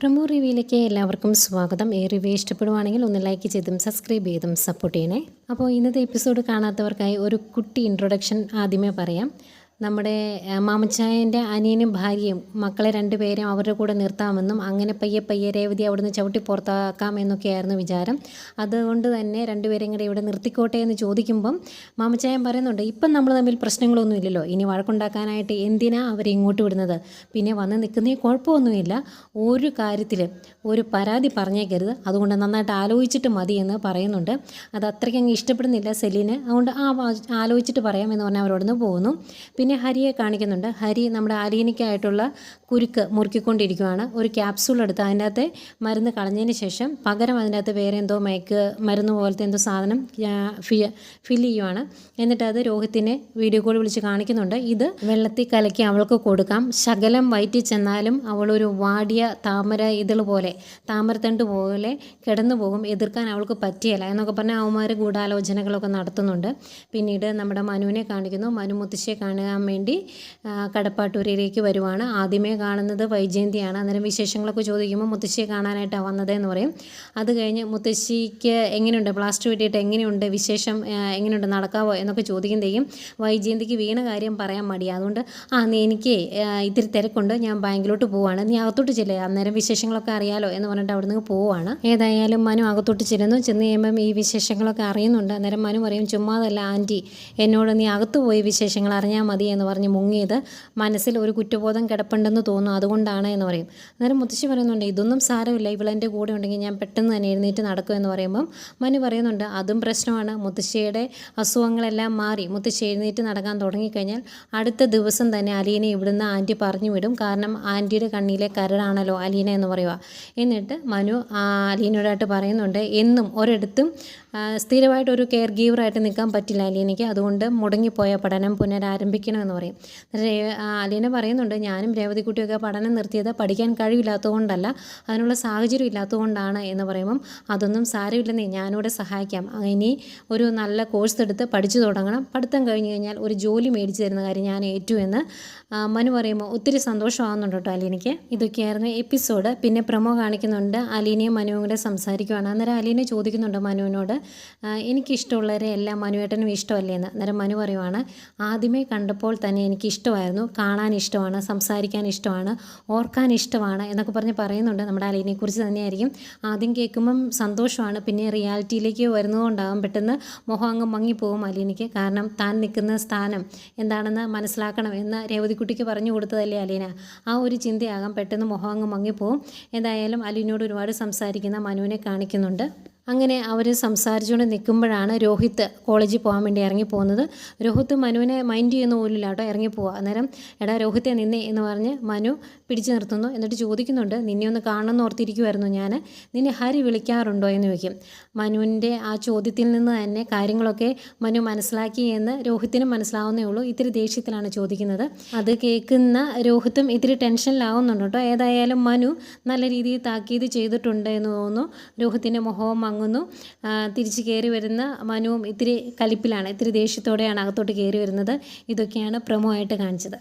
Promo റിവ്യൂയിലേക്ക് എല്ലാവർക്കും സ്വാഗതം. ഈ റിവ്യൂ ഇഷ്ടപ്പെടുവാണെങ്കിൽ ഒന്ന് ലൈക്ക് ചെയ്തും സബ്സ്ക്രൈബ് ചെയ്തും സപ്പോർട്ട് ചെയ്യണേ. അപ്പോൾ ഇന്നത്തെ എപ്പിസോഡ് കാണാത്തവർക്കായി ഒരു കുട്ടി ഇൻട്രൊഡക്ഷൻ ആദ്യമേ പറയാം. നമ്മുടെ മാമച്ചായന്റെ അനിയനും ഭാര്യയും മക്കളെ രണ്ടുപേരെയും അവരുടെ കൂടെ നിർത്താമെന്നും അങ്ങനെ പയ്യെ പയ്യെ രേവതി അവിടുന്ന് ചവിട്ടി പുറത്താക്കാം എന്നൊക്കെയായിരുന്നു വിചാരം. അതുകൊണ്ട് തന്നെ രണ്ടുപേരെയും കൂടെ ഇവിടെ നിർത്തിക്കോട്ടെ എന്ന് ചോദിക്കുമ്പം മാമച്ചായൻ പറയുന്നുണ്ട് ഇപ്പം നമ്മൾ തമ്മിൽ പ്രശ്നങ്ങളൊന്നും ഇല്ലല്ലോ. ഇനി വഴക്കുണ്ടാക്കാനായിട്ട് എന്തിനാ അവരെ ഇങ്ങോട്ട് വിടുന്നത്? പിന്നെ വന്ന് നിൽക്കുന്ന കുഴപ്പമൊന്നുമില്ല. ഒരു കാര്യത്തിൽ ഒരു പരാതി പറഞ്ഞേക്കരുത്. അതുകൊണ്ട് നന്നായിട്ട് ആലോചിച്ചിട്ട് മതി എന്ന് പറയുന്നുണ്ട്. അത് അത്രയ്ക്ക് അങ്ങ് ഇഷ്ടപ്പെടുന്നില്ല സെലീന്. അതുകൊണ്ട് ആ ആലോചിച്ചിട്ട് പറയാം എന്ന് പറഞ്ഞാൽ അവരോടൊന്ന് പോകുന്നു. പിന്നെ ഹരിയെ കാണിക്കുന്നുണ്ട്. ഹരി നമ്മുടെ അലീനിക്കായിട്ടുള്ള കുരുക്ക് മുറുക്കിക്കൊണ്ടിരിക്കുകയാണ് ഒരു ക്യാപ്സൂൾ എടുത്ത് അതിനകത്ത് മരുന്ന് കളഞ്ഞതിന് ശേഷം പകരം അതിനകത്ത് വേറെ എന്തോ മയക്ക് മരുന്ന് പോലത്തെ എന്തോ സാധനം ഫില്ല് ചെയ്യുവാണ്. എന്നിട്ട് അത് രോഹിത്തിനെ വീഡിയോ കോൾ വിളിച്ച് കാണിക്കുന്നുണ്ട്. ഇത് വെള്ളത്തിൽ കലക്കി അവൾക്ക് കൊടുക്കാം. ശകലം വയറ്റിൽ ചെന്നാലും അവളൊരു വാടിയ താമര ഇതൾ പോലെ താമരത്തണ്ട് പോലെ കിടന്നു പോകും. എതിർക്കാൻ അവൾക്ക് പറ്റിയല്ല എന്നൊക്കെ പറഞ്ഞാൽ അവന്മാർ ഗൂഢാലോചനകളൊക്കെ നടത്തുന്നുണ്ട്. പിന്നീട് നമ്മുടെ മനുവിനെ കാണിക്കുന്നു. മനു മുത്തശ്ശിയെ കാണാൻ വേണ്ടി കടപ്പാട്ടൂരിലേക്ക് വരുവാണ്. ആദ്യമേ കാണുന്നത് വൈജയന്തിയാണ്. അന്നേരം വിശേഷങ്ങളൊക്കെ ചോദിക്കുമ്പോൾ മുത്തശ്ശിയെ കാണാനായിട്ടാണ് വന്നത് എന്ന് പറയും. അത് കഴിഞ്ഞ് മുത്തശ്ശിക്ക് എങ്ങനെയുണ്ട്? പ്ലാസ്റ്റർ വെട്ടിയിട്ട് എങ്ങനെയുണ്ട്? വിശേഷം എങ്ങനെയുണ്ട്? നടക്കാവോ? എന്നൊക്കെ ചോദിക്കുന്നതേക്കും വൈജയന്തിക്ക് വീണ കാര്യം പറയാൻ മടി അതുകൊണ്ട് ആ നീ എനിക്ക് ഇത്തിരി തിരക്കുണ്ട്. ഞാൻ ബാങ്കിലോട്ട് പോവാണ്. നീ അകത്തോട്ട് ചെല്ലേ. അന്നേരം വിശേഷങ്ങളൊക്കെ അറിയാലോ എന്ന് പറഞ്ഞിട്ട് അവിടെ നിന്ന് പോവാണ്. ഏതായാലും മനു അകത്തോട്ട് ചെല്ലുന്നു. ചെന്ന് കഴിയുമ്പം ഈ വിശേഷങ്ങളൊക്കെ അറിയുന്നുണ്ട്. അന്നേരം മനു പറയും ചുമ്മാതല്ല ആന്റി. എന്നോട് നീ അകത്ത് പോയി വിശേഷങ്ങൾ അറിഞ്ഞാൽ മതി. എന്ന് പറഞ്ഞ് മുങ്ങിയത് മനസ്സിൽ ഒരു കുറ്റബോധം കിടപ്പുണ്ടെന്ന് തോന്നും അതുകൊണ്ടാണ് എന്ന് പറയും. അന്നേരം മുത്തശ്ശി പറയുന്നുണ്ട് ഇതൊന്നും സാരമില്ല. ഇവളെന്റെ കൂടെ ഉണ്ടെങ്കിൽ ഞാൻ പെട്ടെന്ന് തന്നെ എഴുന്നേറ്റ് നടക്കും എന്ന് പറയുമ്പം മനു പറയുന്നുണ്ട് അതും പ്രശ്നമാണ്. മുത്തശ്ശിയുടെ അസുഖങ്ങളെല്ലാം മാറി. മുത്തശ്ശി എഴുന്നേറ്റ് നടക്കാൻ തുടങ്ങിക്കഴിഞ്ഞാൽ അടുത്ത ദിവസം തന്നെ അലീനെ ഇവിടുന്ന് ആന്റി പറഞ്ഞു വിടും. കാരണം ആന്റിയുടെ കണ്ണിയിലെ കരടാണല്ലോ അലീന എന്ന് പറയുക. എന്നിട്ട് മനു ആ അലീനയോടായിട്ട് പറയുന്നുണ്ട് എന്നും ഒരിടത്തും സ്ഥിരമായിട്ട് ഒരു കെയർ ഗീവറായിട്ട് നിൽക്കാൻ പറ്റില്ല അലീനയ്ക്ക്. അതുകൊണ്ട് മുടങ്ങിപ്പോയ പഠനം പുനരാരംഭിക്കണമെന്ന് പറയും. എന്നിട്ട് രേ- അലീന പറയുന്നുണ്ട് ഞാനും രേവതിക്കുട്ടിയൊക്കെ പഠനം നിർത്തിയത് പഠിക്കാൻ കഴിവില്ലാത്തതുകൊണ്ടല്ല അതിനുള്ള സാഹചര്യം ഇല്ലാത്തതുകൊണ്ടാണ് എന്ന് പറയുമ്പം അതൊന്നും സാരമില്ലെന്നേ ഞാനിവിടെ സഹായിക്കാം. ഇനി ഒരു നല്ല കോഴ്സ് എടുത്ത് പഠിച്ചു തുടങ്ങണം. പഠിത്തം കഴിഞ്ഞ് കഴിഞ്ഞാൽ ഒരു ജോലി മേടിച്ചു തരുന്ന കാര്യം ഞാൻ ഏറ്റു എന്ന് മനു പറയുമ്പോൾ ഒത്തിരി സന്തോഷമാകുന്നുണ്ട് കേട്ടോ അലീനയ്ക്ക്. ഇതൊക്കെയായിരുന്നു എപ്പിസോഡ്. പിന്നെ പ്രമോ കാണിക്കുന്നുണ്ട്. അലീനയും മനുവും കൂടെ സംസാരിക്കുവാണ്. അന്നേരം അലീന ചോദിക്കുന്നുണ്ട് മനുവിനോട് എനിക്കിഷ്ടമുള്ളവരെ എല്ലാം മനുവേട്ടനും ഇഷ്ടമല്ലേ എന്ന്. അന്നേരം മനു പറയുവാണ് ആദ്യമേ കണ്ടപ്പോൾ തന്നെ എനിക്ക് ഇഷ്ടമായിരുന്നു കാണാൻ ഇഷ്ടമാണ് സംസാരിക്കാൻ ഇഷ്ടമാണ് ഓർക്കാൻ ഇഷ്ടമാണ് എന്നൊക്കെ പറഞ്ഞ് പറയുന്നുണ്ട്. നമ്മുടെ അലീനെക്കുറിച്ച് തന്നെയായിരിക്കും. ആദ്യം കേൾക്കുമ്പം സന്തോഷമാണ്. പിന്നെ റിയാലിറ്റിയിലേക്ക് വരുന്നതുകൊണ്ടാകും പെട്ടെന്ന് മുഖം അങ്ങ് മങ്ങിപ്പോകും അലീനയ്ക്ക്. കാരണം താൻ നിൽക്കുന്ന സ്ഥാനം എന്താണെന്ന് മനസ്സിലാക്കണം എന്ന് രേവതിക്കുട്ടിക്ക് പറഞ്ഞു കൊടുത്തതല്ലേ അലീന. ആ ഒരു ചിന്തയാകാം പെട്ടെന്ന് മുഖം അങ്ങ് മങ്ങിപ്പോവും. എന്തായാലും അലീനോട് ഒരുപാട് സംസാരിക്കുന്ന മനുവിനെ കാണിക്കുന്നുണ്ട്. അങ്ങനെ അവർ സംസാരിച്ചുകൊണ്ട് നിൽക്കുമ്പോഴാണ് രോഹിത്ത് കോളേജിൽ പോകാൻ വേണ്ടി ഇറങ്ങി പോകുന്നത് രോഹിത്ത് മനുവിനെ മൈൻഡ് ചെയ്യുന്ന പോലില്ല കേട്ടോ ഇറങ്ങി പോവുക അന്നേരം എടാ രോഹിത്തെ നിന്നെ എന്ന് പറഞ്ഞ് മനു പിടിച്ചു നിർത്തുന്നു. എന്നിട്ട് ചോദിക്കുന്നുണ്ട് നിന്നെ ഒന്ന് കാണണമെന്ന് ഓർത്തിരിക്കുമായിരുന്നു ഞാൻ നിന്നെ ഹരി വിളിക്കാറുണ്ടോ? എന്ന് ചോദിക്കും. മനുവിന്റെ ആ ചോദ്യത്തിൽ നിന്ന് തന്നെ കാര്യങ്ങളൊക്കെ മനു മനസ്സിലാക്കി എന്ന് രോഹിത്തിനും മനസ്സിലാവുന്നേ ഉള്ളൂ. ഇത്തിരി ദേഷ്യത്തിലാണ് ചോദിക്കുന്നത്. അത് കേൾക്കുന്ന രോഹിത്തും ഇത്തിരി ടെൻഷനിലാവുന്നുണ്ട് കേട്ടോ. ഏതായാലും മനു നല്ല രീതിയിൽ താക്കീത് ചെയ്തിട്ടുണ്ട് എന്ന് തോന്നുന്നു. രോഹിത്തിന്റെ മുഖവും മങ്ങുന്നു ആ, തിരിച്ച് കയറി വരുന്ന മനുവും ഇത്തിരി കലിപ്പിലാണ് ഇത്തിരി ദേഷ്യത്തോടെയാണ് അകത്തോട്ട് കയറി വരുന്നത്. ഇതൊക്കെയാണ് പ്രമോ ആയിട്ട് കാണിച്ചത്.